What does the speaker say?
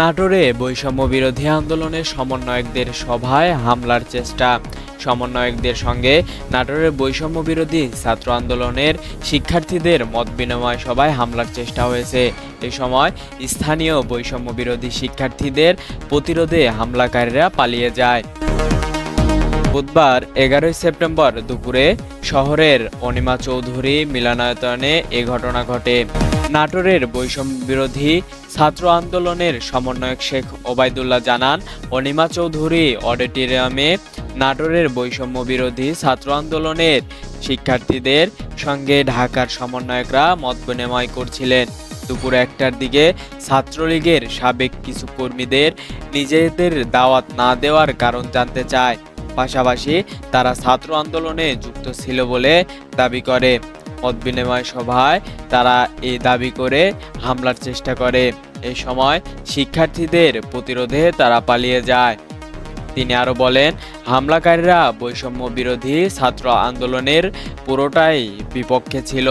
নাটোরে বৈষম্য বিরোধী আন্দোলনের সমন্বয়কদের সভায় হামলার চেষ্টা। সমন্বয়কদের সঙ্গে নাটোরের বৈষম্য বিরোধী ছাত্র আন্দোলনের শিক্ষার্থীদের মত বিনিময় সভায় হামলার চেষ্টা হয়েছে। এ সময় স্থানীয় বৈষম্য বিরোধী শিক্ষার্থীদের প্রতিরোধে হামলাকারীরা পালিয়ে যায়। বুধবার এগারোই সেপ্টেম্বর দুপুরে শহরের অনিমা চৌধুরী মিলনায়তনে এ ঘটনা ঘটে। নাটোরের বৈষম্য বিরোধী ছাত্র আন্দোলনের সমন্বয়ক শেখ ওবায়দুল্লাহ জানান, অনিমা চৌধুরী অডিটোরিয়ামে নাটোরের বৈষম্য বিরোধী ছাত্র আন্দোলনের শিক্ষার্থীদের সঙ্গে ঢাকার সমন্বয়করা মত বিনিময় করছিলেন। দুপুর একটার দিকে ছাত্রলীগের সাবেক কিছু কর্মীদের নিজেদের দাওয়াত না দেওয়ার কারণ জানতে চায়। পাশাপাশি তারা ছাত্র আন্দোলনে যুক্ত ছিল বলে দাবি করে। মত বিনিময় সভায় তারা এই দাবি করে হামলার চেষ্টা করে। এই সময় শিক্ষার্থীদের প্রতিরোধে তারা পালিয়ে যায়। তিনি আরও বলেন, হামলাকারীরা বৈষম্য বিরোধী ছাত্র আন্দোলনের পুরোটাই বিপক্ষে ছিল।